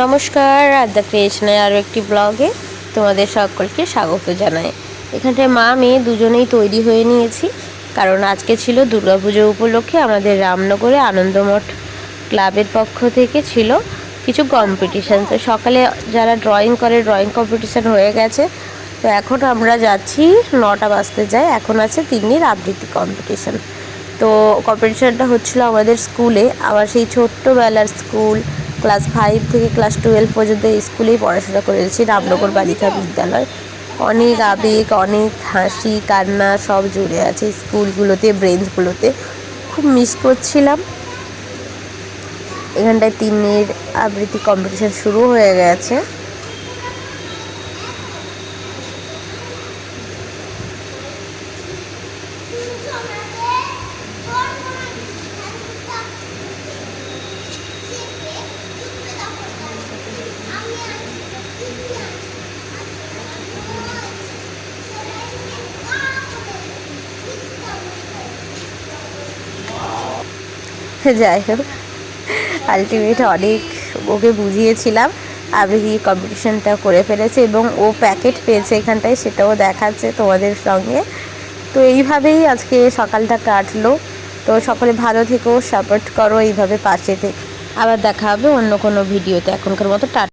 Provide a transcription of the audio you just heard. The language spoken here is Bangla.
নমস্কার আদ্যা ক্রিয়েশনের আরও একটি ব্লগে তোমাদের সকলকে স্বাগত জানাই। এখানটায় মা, মেয়ে দুজনেই তৈরি হয়ে নিয়েছি, কারণ আজকে ছিল দুর্গাপুজো উপলক্ষে আমাদের রামনগরে আনন্দমঠ ক্লাবের পক্ষ থেকে ছিল কিছু কম্পিটিশান তো সকালে যারা ড্রয়িং করে ড্রয়িং কম্পিটিশান হয়ে গেছে, তো এখন আমরা যাচ্ছি নটা বাজতে যাই এখন আছে তিন্নির আবৃত্তি কম্পিটিশান তো কম্পিটিশানটা হচ্ছিল আমাদের স্কুলে আবার সেই ছোট্টবেলার স্কুল ক্লাস ফাইভ থেকে ক্লাস টুয়েলভ পর্যন্ত স্কুলেই পড়াশোনা করেছি, রামনগর বালিকা বিদ্যালয়। অনেক আবেগ, অনেক হাসি, কান্না সব জুড়ে আছে স্কুলগুলোতে, ব্রেঞ্চগুলোতে। খুব মিস করছিলাম। এখানটায় তিনের আবৃত্তি কম্পিটিশান শুরু হয়ে গেছে। যাই হোক আলটিমেট অনেক ওকে বুঝিয়েছিলাম আবৃত্তি কম্পিটিশনটা করে ফেলেছে এবং ও প্যাকেট পেয়েছে এখানটায়, সেটাও দেখাচ্ছে তোমাদের সঙ্গে। তো এইভাবেই আজকে সকালটা কাটলো। তো সকলে ভালো থেকো সাপোর্ট করো, এইভাবে পাশে থেকে। আবার দেখা হবে অন্য কোনো ভিডিওতে এখনকার মতো টাটা